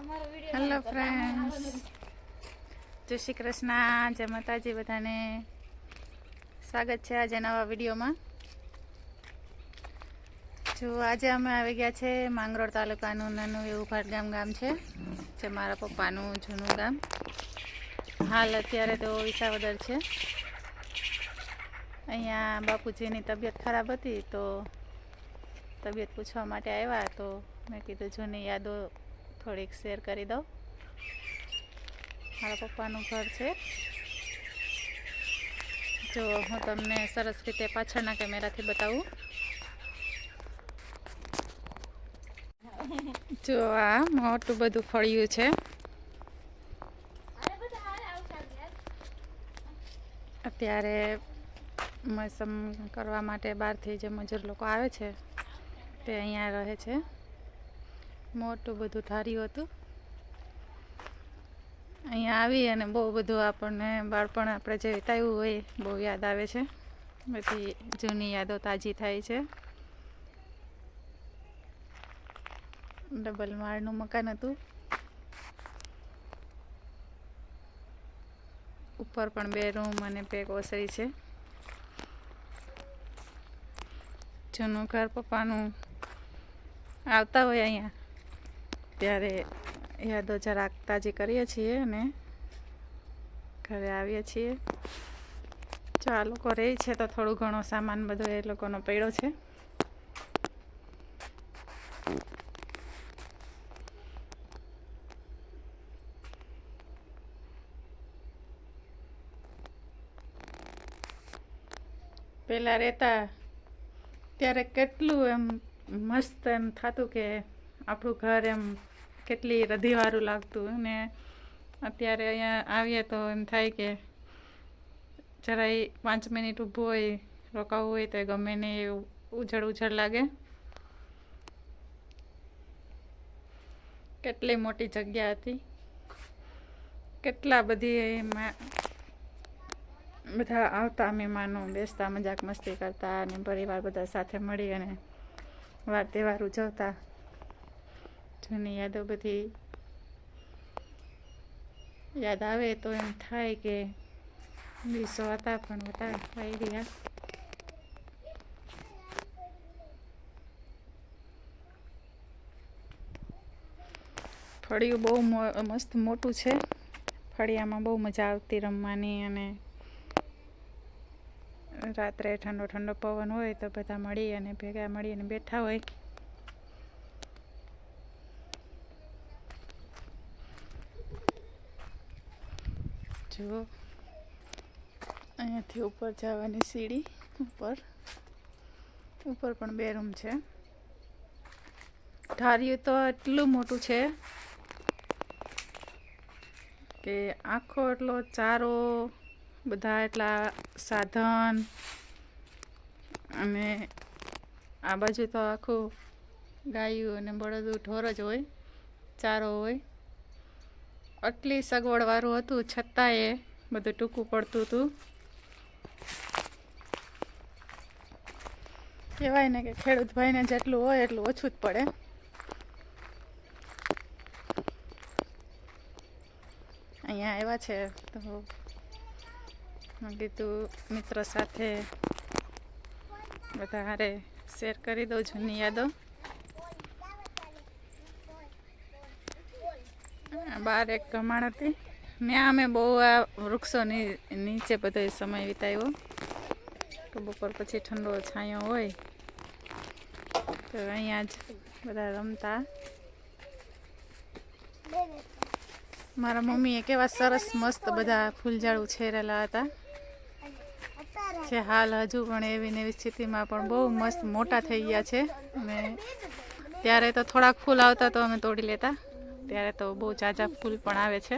Hello friends જય શ્રી કૃષ્ણ જય માતાજી બધાને સ્વાગત છે આજે નવા વિડીયોમાં. જો આજે અમે આવી ગયા છે માંગરોળ તાલુકાનું નાનું એવું ભાટગામ ગામ છે જે મારા પપ્પાનું જૂનું ગામ. હાલ અત્યારે તો વિસાવદર છે. અહીંયા બાપુજીની તબિયત ખરાબ હતી તો તબિયત પૂછવા માટે આવ્યા તો મેં કીધું જૂની યાદો થોડીક શેર કરી દઉં. મારા પપ્પાનું ઘર છે. જો હું તમને સરસ રીતે પાછળના કેમેરાથી બતાવું. જો આ મોટું બધું ફળિયું છે. અત્યારે મોસમ કરવા માટે બહારથી જે મજૂર લોકો આવે છે, તે અહીંયા રહે છે. મોટું બધું ઠાર્યું હતું. અહીંયા આવી અને બહુ બધું આપણને બાળપણ આપણે જે વિતાવ્યું હોય બહુ યાદ આવે છે. બધી જૂની યાદો તાજી થાય છે. ડબલ માળનું મકાન હતું. ઉપર પણ બે રૂમ અને બે ઓસરી છે. જૂનું ઘર પપ્પાનું આવતા હોય અહીંયા. ત્યારે યાદો જરાક તાજી કરીએ છીએ અને ઘરે આવીએ છીએ. જો આ લોકો રહે છે તો થોડું ઘણો સામાન બધો એ લોકોનો પડ્યો છે. પહેલાં રહેતા ત્યારે કેટલું એમ મસ્ત એમ થતું કે આપણું ઘર એમ કેટલી રધીવાળું લાગતું ને અત્યારે અહીંયા આવીએ તો એમ થાય કે જરાય પાંચ મિનિટ ઊભું હોય, રોકાવું હોય તો ગમે ને ઉજળ ઉજળ લાગે. કેટલી મોટી જગ્યા હતી. કેટલા બધી બધા આવતા મહેમાનો, બેસતા, મજાક મસ્તી કરતા અને પરિવાર બધા સાથે મળી અને વાર તહેવાર ઉજવતા. જૂની યાદો બધી યાદ આવે તો એમ થાય કે દિવસો હતા પણ હતા વહી ગયા. ફળિયું બહુ મસ્ત મોટું છે. ફળિયામાં બહુ મજા આવતી રમવાની અને રાત્રે ઠંડો ઠંડો પવન હોય તો બધા મળી અને ભેગા મળીને બેઠા હોય. જો અહીંયાથી ઉપર જવાની સીડી ઉપર. ઉપર પણ બે રૂમ છે. ધાર્યું તો એટલું મોટું છે કે આખો એટલો ચારો, બધા એટલા સાધન અને આ બાજુ તો આખું ગાયું અને બળદું ઢોર જ હોય, ચારો હોય. આટલી સગવડવાળું હતું, છતાંય બધું ટૂંકું પડતું હતું. કહેવાય ને કે ખેડૂત ભાઈને જેટલું હોય એટલું ઓછું જ પડે. અહીંયા આવ્યા છે તો મેં કીધું મિત્રો સાથે બધા હારે શેર કરી દઉં જૂની યાદો. બહાર એક કમાણ હતી. ત્યાં અમે બહુ આ વૃક્ષોની નીચે બધો સમય વિતાવ્યો. તો બપોર પછી ઠંડો છાંયો હોય, તો અહીંયા જ બધા રમતા. મારા મમ્મીએ કેવા સરસ મસ્ત બધા ફૂલઝાડ ઉછેરેલા હતા. જે હાલ હજુ પણ એવી ને એવી સ્થિતિમાં પણ બહુ મસ્ત મોટા થઈ ગયા છે. અને ત્યારે તો થોડાક ફૂલ આવતા તો અમે તોડી લેતા. ત્યારે તો બહુ ઝાઝા ફૂલ પણ આવે છે.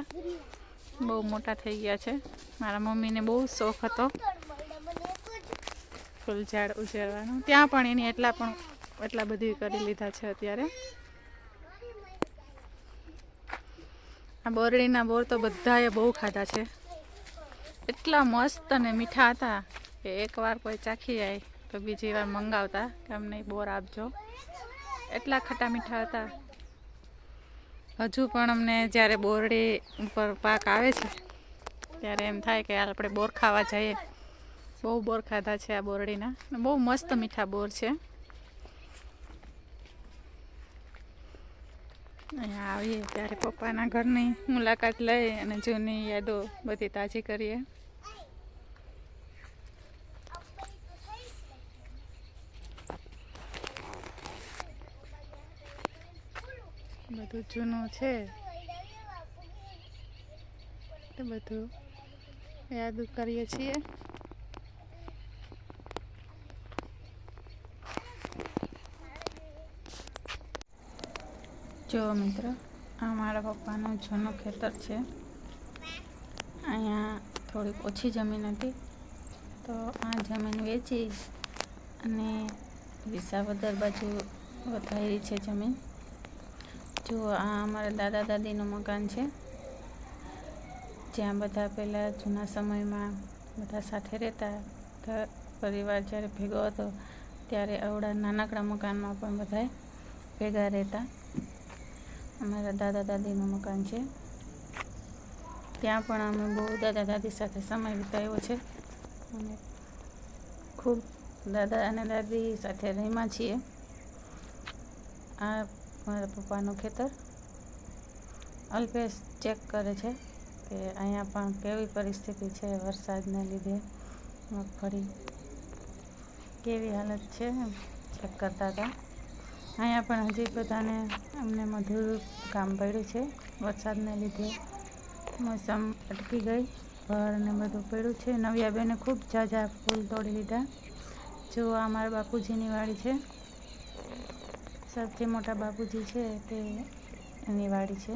બહુ મોટા થઈ ગયા છે. મારા મમ્મીને બહુ શોખ હતો. ફૂલ ઝાડ ઉછેરવાનો ત્યાં પણ એની એટલા પણ એટલા બધી કરી લીધા છે અત્યારે. આ બોરડીના બોર તો બધાએ બહુ ખાધા છે. એટલા મસ્ત અને મીઠા હતા. કે એકવાર કોઈ ચાખી જાય તો બીજી વાર મંગાવતા. કે અમને બોર આપજો. એટલા ખટા મીઠા હતા. હજુ પણ અમને જ્યારે બોરડી ઉપર પાક આવે છે, ત્યારે એમ થાય કે આપણે બોર ખાવા જઈએ. બહુ બોર ખાધા છે આ બોરડીના. બહુ મસ્ત મીઠા બોર છે. અહીંયા આવીએ ત્યારે પપ્પાના ઘરની મુલાકાત લઈ અને જૂની યાદો બધી તાજી કરીએ. બધું જૂનું છે. તો બધું યાદ કરીએ છીએ. જો મિત્ર, આ મારા પપ્પાનું જૂનું ખેતર છે. અહીંયા થોડીક ઓછી જમીન હતી. તો આ જમીન વેચી અને વિસાવદર બાજુ વધારી છે જમીન. જો આ અમારા દાદા દાદીનું મકાન છે. જ્યાં બધા પહેલાં જૂના સમયમાં બધા સાથે રહેતા પરિવાર જ્યારે ભેગો હતો, ત્યારે આવડા નાનકડા મકાનમાં પણ બધાય ભેગા રહેતા. અમારા દાદા દાદીનું મકાન છે. ત્યાં પણ અમે બહુ દાદા દાદી સાથે સમય વિતાવ્યો છે. અને ખૂબ દાદા અને દાદી સાથે રહીમાં છીએ. આ મારા પપ્પાનું ખેતર. અલ્પેશ ચેક કરે છે કે અહીંયા પણ કેવી પરિસ્થિતિ છે વરસાદને લીધે. મગફળી કેવી હાલત છે ચેક કરતા હતા. અહીંયા પણ હજી બધાને અમને મધુર કામ પડ્યું છે. વરસાદને લીધે મોસમ અટકી ગઈ. ભર ને બધું પડ્યું છે. નવ્યાબેને ખૂબ ઝાઝા ફૂલ તોડી લીધા જો આ મારા બાપુજીની વાડી છે. સૌથી મોટા બાપુજી છે તે એની વાડી છે.